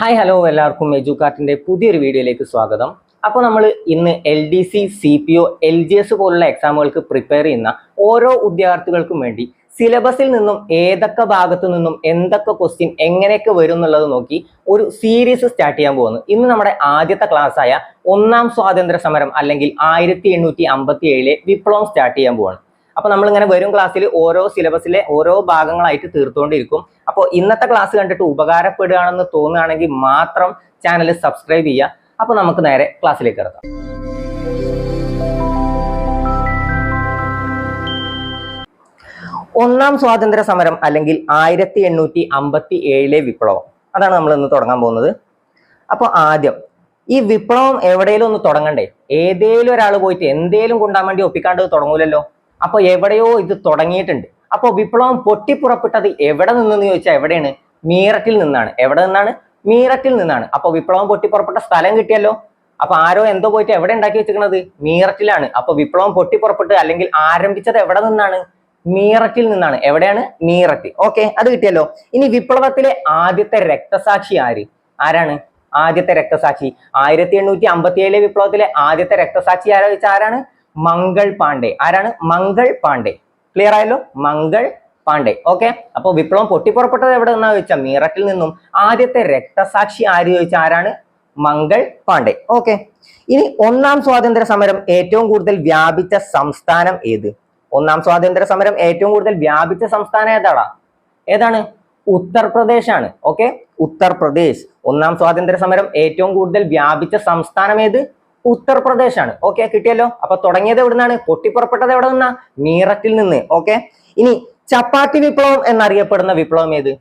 Hi hello എല്ലാവർക്കും എജുകാർട്ടിന്റെ പുതിയൊരു വീഡിയോയിലേക്ക് സ്വാഗതം. അപ്പോൾ നമ്മൾ ഇന്ന് L D C C P O L G S പോലുള്ള എക്സാമുകൾക്ക് പ്രിപ്പയർ ചെയ്യുന്ന ഓരോ ഉദ്യോഗാർത്ഥികൾക്കും വേണ്ടി സിലബസിൽ നിന്നും ഏതൊക്കെ ഭാഗത്തു നിന്നും എന്തൊക്കെ ക്വസ്റ്റ്യൻ എങ്ങനെയൊക്കെ വരും എന്നുള്ളത് നോക്കി ഒരു സീരീസ് സ്റ്റാർട്ട് ചെയ്യാൻ പോകുന്നു. ഇന്ന് നമ്മുടെ ആദ്യത്തെ ക്ലാസ് ആയ ഒന്നാം സ്വാതന്ത്ര്യ സമരം അല്ലെങ്കിൽ ആയിരത്തി എണ്ണൂറ്റി അമ്പത്തി ഏഴിലെ വിപ്ലവം സ്റ്റാർട്ട് ചെയ്യാൻ പോവാണ്. അപ്പോൾ നമ്മളിങ്ങനെ വരും ക്ലാസ്സിൽ ഓരോ സിലബസിലെ ഓരോ ഭാഗങ്ങളായിട്ട് തീർത്തുകൊണ്ടിരിക്കും. അപ്പോൾ ഇന്നത്തെ ക്ലാസ് കണ്ടിട്ട് ഉപകാരപ്പെടുകയാണെന്ന് തോന്നുകയാണെങ്കിൽ മാത്രം ചാനൽ സബ്സ്ക്രൈബ് ചെയ്യുക. അപ്പൊ നമുക്ക് നേരെ ക്ലാസ്സിലേക്ക് ഇറക്കാം ഒന്നാം സ്വാതന്ത്ര്യ സമരം അല്ലെങ്കിൽ ആയിരത്തി എണ്ണൂറ്റി അമ്പത്തി ഏഴിലെ വിപ്ലവം. അതാണ് നമ്മൾ ഇന്ന് തുടങ്ങാൻ പോകുന്നത്. അപ്പോൾ ആദ്യം ഈ വിപ്ലവം എവിടെയെങ്കിലും ഒന്ന് തുടങ്ങണ്ടേ? ഏതേലും ഒരാൾ പോയിട്ട് എന്തേലും കൊണ്ടാൻ വേണ്ടി ഒപ്പിക്കാണ്ട് തുടങ്ങൂലല്ലോ? അപ്പോൾ എവിടെയോ ഇത് തുടങ്ങിയിട്ടുണ്ട്. അപ്പൊ വിപ്ലവം പൊട്ടിപ്പുറപ്പെട്ടത് എവിടെ നിന്നെന്ന് ചോദിച്ചാൽ എവിടെയാണ്? മീററ്റിൽ നിന്നാണ്. എവിടെ നിന്നാണ്? മീററ്റിൽ നിന്നാണ്. അപ്പോൾ വിപ്ലവം പൊട്ടിപ്പുറപ്പെട്ട സ്ഥലം കിട്ടിയല്ലോ. അപ്പൊ ആരോ എന്തോ പോയിട്ട് എവിടെ ഉണ്ടാക്കി വെച്ചിരിക്കുന്നത് മീററ്റിലാണ്. അപ്പൊ വിപ്ലവം പൊട്ടിപ്പുറപ്പെട്ട് അല്ലെങ്കിൽ ആരംഭിച്ചത് എവിടെ നിന്നാണ്? മീററ്റിൽ നിന്നാണ്. എവിടെയാണ്? മീററ്റ്. ഓക്കെ അത് കിട്ടിയല്ലോ. ഇനി വിപ്ലവത്തിലെ ആദ്യത്തെ രക്തസാക്ഷി ആര്? ആരാണ്? ആദ്യത്തെ രക്തസാക്ഷി. ആയിരത്തി എണ്ണൂറ്റി അമ്പത്തി ഏഴിലെ വിപ്ലവത്തിലെ ആദ്യത്തെ രക്തസാക്ഷി ആരാ ചോദിച്ചാൽ ആരാണ്? മംഗൾ പാണ്ഡെ. ആരാണ്? മംഗൾ പാണ്ഡെ. ക്ലിയർ ആയല്ലോ? മംഗൾ പാണ്ഡെ. ഓക്കെ അപ്പൊ വിപ്ലവം പൊട്ടിപ്പുറപ്പെട്ടത് എവിടെ നിന്നാ ചോദിച്ചാൽ മീററ്റിൽ നിന്നും. ആദ്യത്തെ രക്തസാക്ഷി ആര് ചോദിച്ചാൽ ആരാണ്? മംഗൾ പാണ്ഡെ. ഓക്കെ ഇനി ഒന്നാം സ്വാതന്ത്ര്യ സമരം ഏറ്റവും കൂടുതൽ വ്യാപിച്ച സംസ്ഥാനം ഏത്? ഒന്നാം സ്വാതന്ത്ര്യ സമരം ഏറ്റവും കൂടുതൽ വ്യാപിച്ച സംസ്ഥാനം ഏതാടാ? ഏതാണ്? ഉത്തർപ്രദേശ് ആണ് ഓക്കെ ഉത്തർപ്രദേശ്. ഒന്നാം സ്വാതന്ത്ര്യ സമരം ഏറ്റവും കൂടുതൽ വ്യാപിച്ച സംസ്ഥാനം ഏത്? ഉത്തർപ്രദേശ് ആണ് ഓക്കെ കിട്ടിയല്ലോ? അപ്പൊ തുടങ്ങിയത് എവിടുന്നാണ്? പൊട്ടിപ്പുറപ്പെട്ടത് എവിടെ നിന്നാ? മീററ്റിൽ നിന്ന്. ഓക്കെ ഇനി ചപ്പാത്തി വിപ്ലവം എന്നറിയപ്പെടുന്ന വിപ്ലവം ഏത്?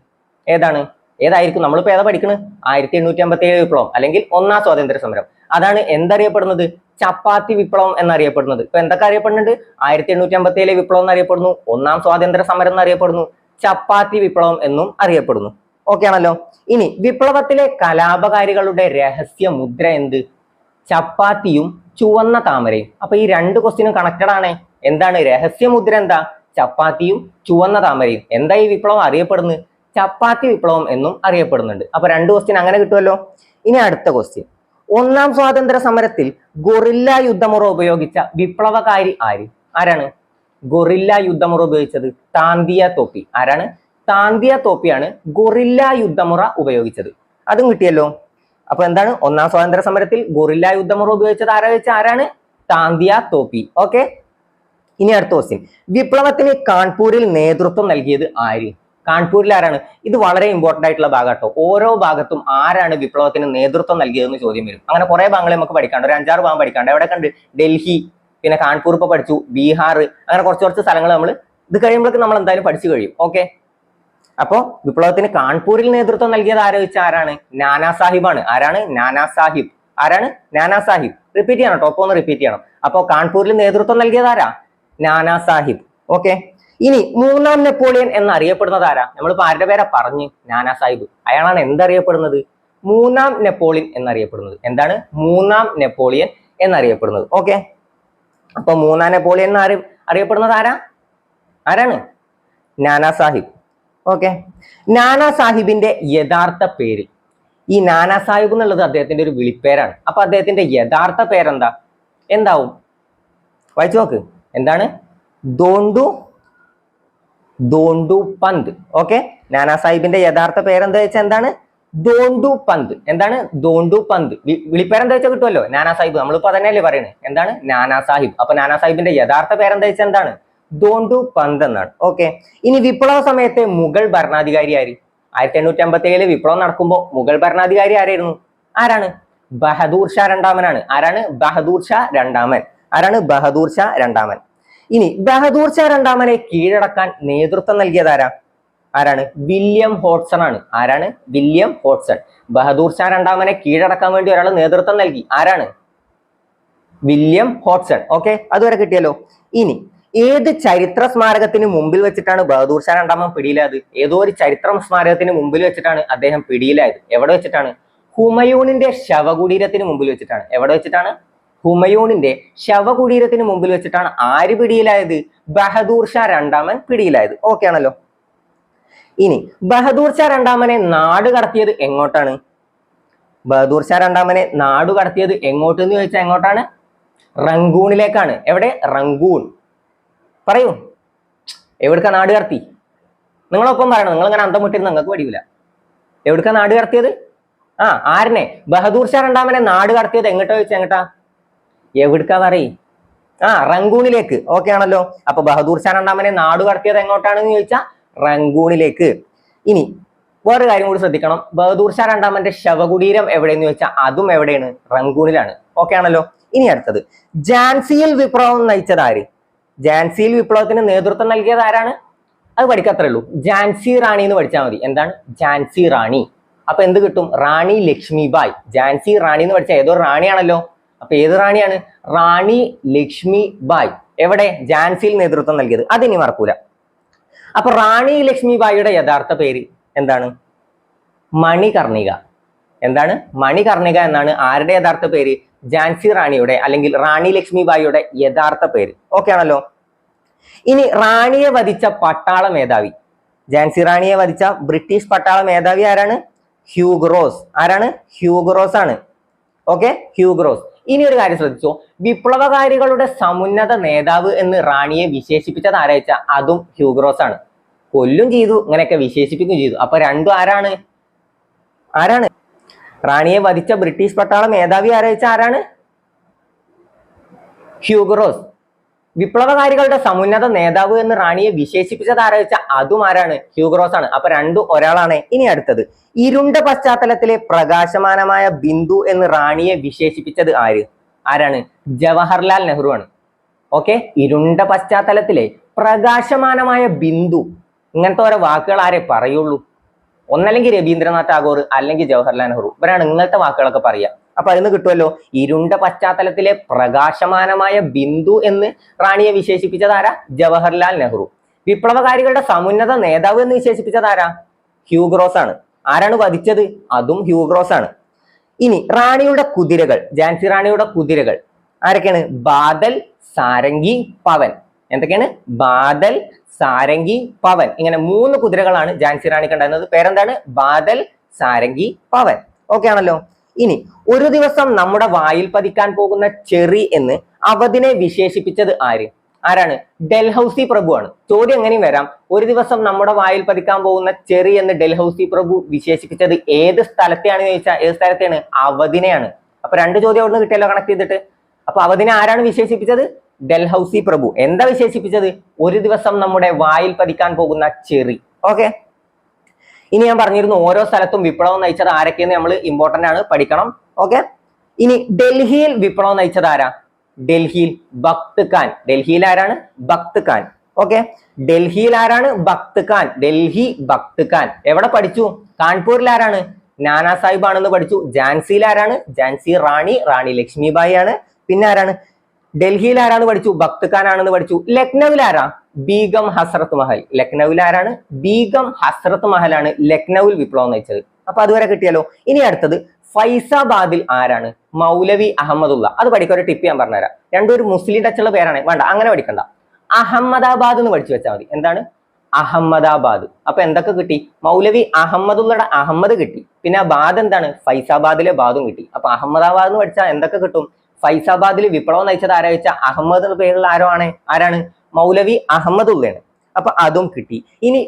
ഏതാണ്? ഏതായിരിക്കും? നമ്മളിപ്പോ ഏതാ പഠിക്കുന്നത് ആയിരത്തി എണ്ണൂറ്റി അമ്പത്തി ഏഴ് വിപ്ലവം അല്ലെങ്കിൽ ഒന്നാം സ്വാതന്ത്ര്യ സമരം. അതാണ് എന്തറിയപ്പെടുന്നത്? ചപ്പാത്തി വിപ്ലവം എന്നറിയപ്പെടുന്നത്. ഇപ്പൊ എന്തൊക്കെ അറിയപ്പെടുന്നുണ്ട്? ആയിരത്തി എണ്ണൂറ്റി അമ്പത്തി ഏഴ് വിപ്ലവം എന്നറിയപ്പെടുന്നു ഒന്നാം സ്വാതന്ത്ര്യ സമരം എന്നറിയപ്പെടുന്നു ചപ്പാത്തി വിപ്ലവം എന്നും അറിയപ്പെടുന്നു. ഓക്കെ ആണല്ലോ? ഇനി വിപ്ലവത്തിലെ കലാപകാരികളുടെ രഹസ്യ മുദ്ര എന്ത്? ചപ്പാത്തിയും ചുവന്ന താമരയും. അപ്പൊ ഈ രണ്ട് ക്വസ്റ്റിനും കണക്റ്റഡ് ആണ്. എന്താണ്? രഹസ്യമുദ്ര എന്താ? ചപ്പാത്തിയും ചുവന്ന താമരയും. എന്താ ഈ വിപ്ലവം അറിയപ്പെടുന്നത്? ചപ്പാത്തി വിപ്ലവം എന്നും അറിയപ്പെടുന്നുണ്ട്. അപ്പൊ രണ്ട് ക്വസ്റ്റ്യൻ അങ്ങനെ കിട്ടുമല്ലോ ഇനി അടുത്ത ക്വസ്റ്റ്യൻ ഒന്നാം സ്വാതന്ത്ര്യ സമരത്തിൽ ഗൊറില്ല യുദ്ധമുറ ഉപയോഗിച്ച വിപ്ലവകാരി ആര്? ആരാണ്? ഗൊറില്ല യുദ്ധമുറ ഉപയോഗിച്ചത് താന്തിയ തോപ്പി. ആരാണ്? താന്തിയ തോപ്പിയാണ് ഗൊറില്ല യുദ്ധമുറ ഉപയോഗിച്ചത്. അതും കിട്ടിയല്ലോ. അപ്പൊ എന്താണ്? ഒന്നാം സ്വാതന്ത്ര്യ സമരത്തിൽ ഗൊറില്ല യുദ്ധമുറ ഉപയോഗിച്ചത് ആരാ വെച്ച? ആരാണ്? താന്തിയ തോപ്പി. ഓക്കെ ഇനി അടുത്ത ക്വസ്റ്റ്യൻ വിപ്ലവത്തിന് കാൺപൂരിൽ നേതൃത്വം നൽകിയത് ആര്? കാൺപൂരിൽ ആരാണ്? ഇത് വളരെ ഇമ്പോർട്ടന്റ് ആയിട്ടുള്ള ഭാഗാട്ടോ. ഓരോ ഭാഗത്തും ആരാണ് വിപ്ലവത്തിന് നേതൃത്വം നൽകിയതെന്ന് ചോദ്യം വരും. അങ്ങനെ കുറെ ഭാഗങ്ങൾ നമുക്ക് പഠിക്കാണ്ട് ഒരു അഞ്ചാറ് ഭാഗം പഠിക്കാണ്ട് എവിടെ കണ്ട് ഡൽഹി പിന്നെ കാൺപൂർ ഇപ്പൊ പഠിച്ചു. ബീഹാർ. അങ്ങനെ കുറച്ച് കുറച്ച് സ്ഥലങ്ങൾ നമ്മൾ ഇത് കഴിയുമ്പോഴേക്കും നമ്മൾ എന്തായാലും പഠിച്ചു കഴിയും. ഓക്കെ അപ്പോ വിപ്ലവത്തിന് കാൺപൂരിൽ നേതൃത്വം നൽകിയത് ആരോപിച്ച ആരാണ്? നാനാ സാഹിബാണ്. ആരാണ്? നാനാ സാഹിബ്. ആരാണ്? നാനാ സാഹിബ്. റിപ്പീറ്റ് ചെയ്യണം ടോപ്പ് ഒന്ന് റിപ്പീറ്റ് ചെയ്യണം. അപ്പോ കാൺപൂരിൽ നേതൃത്വം നൽകിയത് ആരാ? നാനാ സാഹിബ്. ഓക്കെ ഇനി മൂന്നാം നെപ്പോളിയൻ എന്നറിയപ്പെടുന്നത് ആരാ? നമ്മളിപ്പോ ആരുടെ പേരാ പറഞ്ഞ്? നാനാ സാഹിബ്. അയാളാണ് എന്തറിയപ്പെടുന്നത്? മൂന്നാം നെപ്പോളിയൻ എന്നറിയപ്പെടുന്നത്. എന്താണ്? മൂന്നാം നെപ്പോളിയൻ എന്നറിയപ്പെടുന്നത്. ഓക്കെ അപ്പൊ മൂന്നാം നെപ്പോളിയൻ എന്ന് അറിയപ്പെടുന്നത് ആരാ? ആരാണ്? നാനാ സാഹിബ്. ഓക്കെ നാനാ സാഹിബിന്റെ യഥാർത്ഥ പേര്. ഈ നാനാ സാഹിബ് എന്നുള്ളത് അദ്ദേഹത്തിന്റെ ഒരു വിളിപ്പേരാണ്. അപ്പൊ അദ്ദേഹത്തിന്റെ യഥാർത്ഥ പേരെന്താ? എന്താവും? വായിച്ചു നോക്ക്. എന്താണ്? ദോണ്ടു ദോണ്ടു പന്ത്. ഓക്കെ നാനാ സാഹിബിന്റെ യഥാർത്ഥ പേരെന്താ വെച്ചാൽ എന്താണ്? ദോണ്ടു പന്ത്. എന്താണ്? ദോണ്ടു പന്ത്. വിളിപ്പേരെന്താ വെച്ചാൽ കിട്ടുമല്ലോ നാനാ സാഹിബ്. നമ്മളിപ്പോ അതന്നെയല്ലേ പറയുന്നത് എന്താണ്? നാനാ സാഹിബ്. അപ്പൊ നാനാ സാഹിബിന്റെ യഥാർത്ഥ പേരെന്താ വെച്ചാൽ എന്താണ്? ദോണ്ടു പന്ത് എന്നാണ് ഓക്കെ ഇനി വിപ്ലവ സമയത്തെ മുഗൾ ഭരണാധികാരി ആര്? ആയിരത്തി എണ്ണൂറ്റി അമ്പത്തി ഏഴിൽ വിപ്ലവം നടക്കുമ്പോൾ മുഗൾ ഭരണാധികാരി ആരായിരുന്നു? ആരാണ്? ബഹദൂർ ഷാ രണ്ടാമനാണ്. ആരാണ്? ബഹദൂർ ഷാ രണ്ടാമൻ. ആരാണ്? ബഹദൂർ ഷാ രണ്ടാമൻ. ഇനി ബഹദൂർ ഷാ രണ്ടാമനെ കീഴടക്കാൻ നേതൃത്വം നൽകിയത് ആരാ? ആരാണ്? വില്യം ഹോട്ട്സൺ ആണ്. ആരാണ്? William Hotson. ബഹദൂർ ഷാ രണ്ടാമനെ കീഴടക്കാൻ വേണ്ടി ഒരാൾ നേതൃത്വം നൽകി. ആരാണ്? William Hotson. ഓക്കെ അതുവരെ കിട്ടിയല്ലോ. ഇനി ഏത് ചരിത്ര സ്മാരകത്തിന് മുമ്പിൽ വെച്ചിട്ടാണ് ബഹദൂർ ഷാ രണ്ടാമൻ പിടിയിലായത്? ഏതോ ഒരു ചരിത്ര സ്മാരകത്തിന് മുമ്പിൽ വെച്ചിട്ടാണ് അദ്ദേഹം പിടിയിലായത്. എവിടെ വെച്ചിട്ടാണ്? ഹുമയൂണിന്റെ ശവകുടീരത്തിന് മുമ്പിൽ വെച്ചിട്ടാണ്. എവിടെ വെച്ചിട്ടാണ്? ഹുമയൂണിന്റെ ശവകുടീരത്തിന് മുമ്പിൽ വെച്ചിട്ടാണ് ആര് പിടിയിലായത്? ബഹദൂർ ഷാ രണ്ടാമൻ പിടിയിലായത്. ഓക്കെ ആണല്ലോ. ഇനി ബഹദൂർ ഷാ രണ്ടാമനെ നാട് കടത്തിയത് എങ്ങോട്ടാണ്? ബഹദൂർ ഷാ രണ്ടാമനെ നാട് കടത്തിയത് എങ്ങോട്ടെന്ന് ചോദിച്ചാൽ എങ്ങോട്ടാണ്? റങ്കൂണിലേക്കാണ് എവിടെ? റങ്കൂൺ പറയൂ. എവിടുക്ക നാട് കടത്തി? നിങ്ങളൊപ്പം പറയണം. നിങ്ങൾ അങ്ങനെ അന്തം വിട്ടിരുന്ന്? നിങ്ങൾക്ക് പഠിക്കില്ല എവിടുക്ക നാട് കടത്തിയത്? ആ ആരനെ? ബഹദൂർ ഷാ രണ്ടാമനെ നാട് കടത്തിയത് എങ്ങോട്ടോ ചോദിച്ചാൽ എങ്ങട്ടാ? എവിടുക്ക പറയും ആ റങ്കൂണിലേക്ക് ഓക്കെ ആണല്ലോ. അപ്പൊ ബഹദൂർ ഷാ രണ്ടാമനെ നാട് കടത്തിയത് എങ്ങോട്ടാണെന്ന് ചോദിച്ചാ റങ്കൂണിലേക്ക് ഇനി വേറൊരു കാര്യം കൂടി ശ്രദ്ധിക്കണം. ബഹദൂർ ഷാ രണ്ടാമന്റെ ശവകുടീരം എവിടെയെന്ന് ചോദിച്ചാൽ അതും എവിടെയാണ്? റങ്കൂണിലാണ് ഓക്കെ ആണല്ലോ. ഇനി അടുത്തത്. ജാൻസിയിൽ വിപ്ലവം നയിച്ചത് ആര്? ജാൻസിയിൽ വിപ്ലവത്തിന് നേതൃത്വം നൽകിയത് ആരാണ്? അത് പഠിക്കത്രേ ഉള്ളൂ. ജാൻസി റാണി എന്ന് പഠിച്ചാൽ മതി. എന്താണ്? ജാൻസി റാണി. അപ്പൊ എന്ത് കിട്ടും? റാണി ലക്ഷ്മിബായ് ജാൻസി റാണി എന്ന് പഠിച്ചാൽ ഏതോ റാണിയാണല്ലോ. അപ്പൊ ഏത് റാണിയാണ്? റാണി ലക്ഷ്മി ബായ്. എവിടെ? ജാൻസിയിൽ നേതൃത്വം നൽകിയത്. അതിനി മറക്കൂല. അപ്പൊ റാണി ലക്ഷ്മിബായിയുടെ യഥാർത്ഥ പേര് എന്താണ്? മണികർണിക. എന്താണ്? മണികർണിക എന്നാണ് ആരുടെ യഥാർത്ഥ പേര്? ജാൻസി റാണിയുടെ അല്ലെങ്കിൽ റാണി ലക്ഷ്മി ലക്ഷ്മിബായിയുടെ യഥാർത്ഥ പേര്. ഓക്കെ ആണല്ലോ? ഇനി റാണിയെ വധിച്ച പട്ടാള മേധാവി. ജാൻസി റാണിയെ വധിച്ച ബ്രിട്ടീഷ് പട്ടാള മേധാവി ആരാണ്? ഹ്യൂഗ്രോസ് ആരാണ്? ഹ്യൂഗ്രോസ് ആണ്. ഓക്കെ ഹ്യൂഗ്രോസ് ഇനി ഒരു കാര്യം ശ്രദ്ധിച്ചോ. വിപ്ലവകാരികളുടെ സമുന്നത നേതാവ് എന്ന് റാണിയെ വിശേഷിപ്പിച്ചത് ആരാച്ച അതും ഹ്യൂഗ്രോസ് ആണ്. കൊല്ലും ചെയ്തു ഇങ്ങനെയൊക്കെ വിശേഷിപ്പിക്കുകയും ചെയ്തു. അപ്പൊ രണ്ടും ആരാണ്? ആരാണ്? റാണിയെ വധിച്ച ബ്രിട്ടീഷ് പട്ടാള മേധാവി ആരോപിച്ച ആരാണ്? ഹ്യൂഗറോസ് വിപ്ലവകാരികളുടെ സമുന്നത നേതാവ് എന്ന് റാണിയെ വിശേഷിപ്പിച്ചത് ആരോപിച്ച അതും ആരാണ്? ഹ്യൂഗ്രോസ് ആണ്. അപ്പൊ രണ്ടും ഒരാളാണ്. ഇനി അടുത്തത്. ഇരുണ്ട പശ്ചാത്തലത്തിലെ പ്രകാശമാനമായ ബിന്ദു എന്ന് റാണിയെ വിശേഷിപ്പിച്ചത് ആര്? ആരാണ്? ജവഹർലാൽ നെഹ്റു ആണ്. ഓക്കെ? ഇരുണ്ട പശ്ചാത്തലത്തിലെ പ്രകാശമാനമായ ബിന്ദു. ഇങ്ങനത്തെ ഓരോ വാക്കുകൾ ആരെ പറയുള്ളൂ? ഒന്നല്ലെങ്കിൽ രവീന്ദ്രനാഥ് ടാഗോർ അല്ലെങ്കിൽ ജവഹർലാൽ നെഹ്റു. ഇവരാണ് ഇങ്ങനത്തെ വാക്കുകളൊക്കെ പറയുക. അപ്പൊ അതിന് കിട്ടുമല്ലോ ഇരുണ്ട പശ്ചാത്തലത്തിലെ പ്രകാശമാനമായ ബിന്ദു എന്ന് റാണിയെ വിശേഷിപ്പിച്ചത് ആരാ ജവഹർലാൽ നെഹ്റു. വിപ്ലവകാരികളുടെ സമുന്നത നേതാവ് എന്ന് വിശേഷിപ്പിച്ചത് ആരാ ഹ്യൂഗ്രോസ് ആണ് ആരാണ് വധിച്ചത്? അതും ഹ്യൂഗ്രോസ് ആണ് ഇനി റാണിയുടെ കുതിരകൾ ജാൻസി റാണിയുടെ കുതിരകൾ ആരൊക്കെയാണ്? ബാദൽ സാരംഗി പവൻ. എന്തൊക്കെയാണ്? ബാദൽ സാരംഗി പവൻ. ഇങ്ങനെ മൂന്ന് കുതിരകളാണ് ജാൻസി റാണിക്ക് ഉണ്ടായിരുന്നത്. പേരെന്താണ്? ബാദൽ സാരംഗി പവൻ. ഓക്കെ ആണല്ലോ? ഇനി ഒരു ദിവസം നമ്മുടെ വായിൽ പതിക്കാൻ പോകുന്ന ചെറി എന്ന് അവധിനെ വിശേഷിപ്പിച്ചത് ആര്? ആരാണ്? ഡൽഹൌസി പ്രഭു ആണ്. ചോദ്യം എങ്ങനെയും വരാം. ഒരു ദിവസം നമ്മുടെ വായിൽ പതിക്കാൻ പോകുന്ന ചെറി എന്ന് ഡൽഹൌസി പ്രഭു വിശേഷിപ്പിച്ചത് ഏത് സ്ഥലത്തെയാണ് ചോദിച്ചാൽ ഏത് സ്ഥലത്തെയാണ്? അവധിനെയാണ്. അപ്പൊ രണ്ട് ചോദ്യം അവിടുന്ന് കിട്ടിയല്ലോ കണക്ട് ചെയ്തിട്ട്. അപ്പൊ അവധിനെ ആരാണ് വിശേഷിപ്പിച്ചത്? ഡൽഹൌസി പ്രഭു. എന്താ വിശേഷിപ്പിച്ചത്? ഒരു ദിവസം നമ്മുടെ വായിൽ പതിക്കാൻ പോകുന്ന ചെറി. ഓക്കെ? ഇനി ഞാൻ പറഞ്ഞിരുന്നു ഓരോ സ്ഥലത്തും വിപ്ലവം നയിച്ചത് ആരൊക്കെയെന്ന് നമ്മൾ ഇമ്പോർട്ടന്റ് ആണ് പഠിക്കണം. ഓക്കെ? ഇനി ഡൽഹിയിൽ വിപ്ലവം നയിച്ചത് ആരാ? ഡൽഹിയിൽ ഭക്ത് ഖാൻ. ഡൽഹിയിൽ ആരാണ്? ഭക്ത് ഖാൻ. ഓക്കെ? ഡൽഹിയിൽ ആരാണ്? ഭക്ത് ഖാൻ. ഡൽഹി ഭക്ത് ഖാൻ. എവിടെ പഠിച്ചു? കാൺപൂരിൽ ആരാണ്? നാനാ സാഹിബ് ആണെന്ന് പഠിച്ചു. ജാൻസിയിൽ ആരാണ്? ജാൻസി റാണി റാണി ലക്ഷ്മിബായി ആണ്. പിന്നെ ആരാണ്? ഡൽഹിയിൽ ആരാണ് പഠിച്ചു? ഭക്ത് ഖാൻ ആണെന്ന് പഠിച്ചു. ലക്നൌവിൽ ആരാ? ബീഗം ഹസ്രത്ത് മഹൽ. ലക്നൌവിൽ ആരാണ്? ബീഗം ഹസ്രത്ത് മഹലാണ് ലക്നൌവിൽ വിപ്ലവം നയിച്ചത്. അപ്പൊ അതുവരെ കിട്ടിയല്ലോ ഇനി അടുത്തത് ഫൈസാബാദിൽ ആരാണ്? മൗലവി അഹമ്മദുള്ള. അത് പഠിക്കാൻ ഒരു ടിപ്പ് ഞാൻ പറഞ്ഞുതരാം. രണ്ടും ഒരു മുസ്ലിം ടച്ചുള്ള പേരാണ്. വേണ്ട അങ്ങനെ പഠിക്കണ്ട. അഹമ്മദാബാദ് എന്ന് പഠിച്ചു വെച്ചാൽ മതി. എന്താണ്? അഹമ്മദാബാദ്. അപ്പൊ എന്തൊക്കെ കിട്ടി? മൗലവി അഹമ്മദുള്ളയുടെ അഹമ്മദ് കിട്ടി. പിന്നെ ആ ബാദ് എന്താണ്? ഫൈസാബാദിലെ ബാദും കിട്ടി. അപ്പൊ അഹമ്മദാബാദ് എന്ന് പഠിച്ചാൽ എന്തൊക്കെ കിട്ടും? ഫൈസാബാദിൽ വിപ്ലവം നയിച്ചത് ആരാ വെച്ചാൽ അഹമ്മദ് എന്ന പേരുള്ള ആരോ ആണ് ആരാണ്? മൗലവി അഹമ്മദുള്ളയാണ്. അപ്പൊ അതും കിട്ടി. ഇനി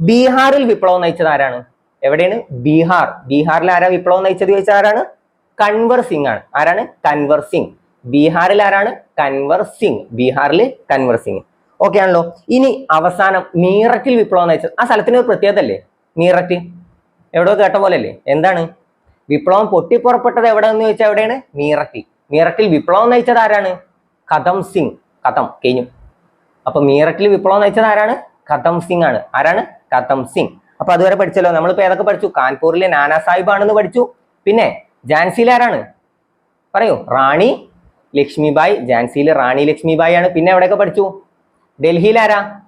ബീഹാറിൽ വിപ്ലവം നയിച്ചത് ആരാണ്? എവിടെയാണ്? ബീഹാർ. ബീഹാറിൽ ആരാ വിപ്ലവം നയിച്ചത് ചോദിച്ചാൽ ആരാണ്? കൺവർ സിംഗ് ആണ്. ആരാണ്? കൺവർ സിംഗ്. ബീഹാറിൽ ആരാണ്? കൻവർ സിംഗ്. ബീഹാറിൽ കൻവർ സിംഗ്. ഓക്കെ ആണല്ലോ. ഇനി അവസാനം മീററ്റിൽ വിപ്ലവം നയിച്ചത്. ആ സ്ഥലത്തിന് ഒരു പ്രത്യേകത അല്ലേ? മീററ്റ്. എവിടെയോ കേട്ട പോലെ അല്ലേ എന്താണ്? വിപ്ലവം പൊട്ടിപ്പുറപ്പെട്ടത് എവിടെ എന്ന് ചോദിച്ചാൽ എവിടെയാണ്? മീററ്റിൽ മീററ്റിൽ വിപ്ലവം നയിച്ചത് ആരാണ്? കഥം സിംഗ്. കഥം കഴിഞ്ഞു. അപ്പൊ മീററ്റിൽ വിപ്ലവം നയിച്ചത് ആരാണ്? കഥം സിംഗ് ആണ്. ആരാണ്? കഥം സിംഗ്. അപ്പൊ അതുവരെ പഠിച്ചല്ലോ. നമ്മളിപ്പോ ഏതൊക്കെ പഠിച്ചു? കാൺപൂരിലെ നാനാ സാഹിബ് ആണെന്ന് പഠിച്ചു. പിന്നെ ജാൻസിയിൽ ആരാണ്? പറയൂ. റാണി ലക്ഷ്മിബായി. ജാൻസിയിൽ റാണി ലക്ഷ്മിബായി ആണ്. പിന്നെ എവിടെയൊക്കെ പഠിച്ചു? ഡൽഹിയിൽ ആരാ?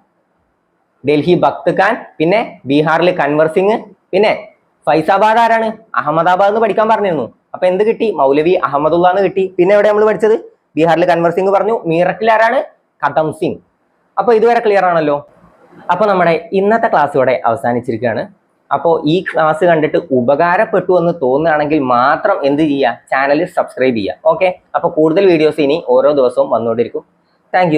ഡൽഹി ഭക്ത് ഖാൻ. പിന്നെ ബീഹാറിൽ കൻവർ സിംഗ്. പിന്നെ ഫൈസാബാദ് ആരാണ്? അഹമ്മദാബാദ് എന്ന് പഠിക്കാൻ പറഞ്ഞിരുന്നു. അപ്പൊ എന്ത് കിട്ടി? മൗലവി അഹമ്മദുള്ള എന്ന് കിട്ടി. പിന്നെ എവിടെ നമ്മൾ പഠിച്ചത്? ബീഹാറിൽ കൻവർ സിംഗ് പറഞ്ഞു. മീററ്റിൽ ആരാണ്? കദം സിംഗ്. അപ്പൊ ഇതുവരെ ക്ലിയർ ആണല്ലോ. അപ്പൊ നമ്മുടെ ഇന്നത്തെ ക്ലാസ് ഇവിടെ അവസാനിച്ചിരിക്കുകയാണ്. അപ്പോൾ ഈ ക്ലാസ് കണ്ടിട്ട് ഉപകാരപ്പെട്ടു എന്ന് തോന്നുകയാണെങ്കിൽ മാത്രം എന്ത് ചെയ്യുക? ചാനൽ സബ്സ്ക്രൈബ് ചെയ്യുക. ഓക്കെ അപ്പോൾ കൂടുതൽ വീഡിയോസ് ഇനി ഓരോ ദിവസവും വന്നുകൊണ്ടിരിക്കും. താങ്ക്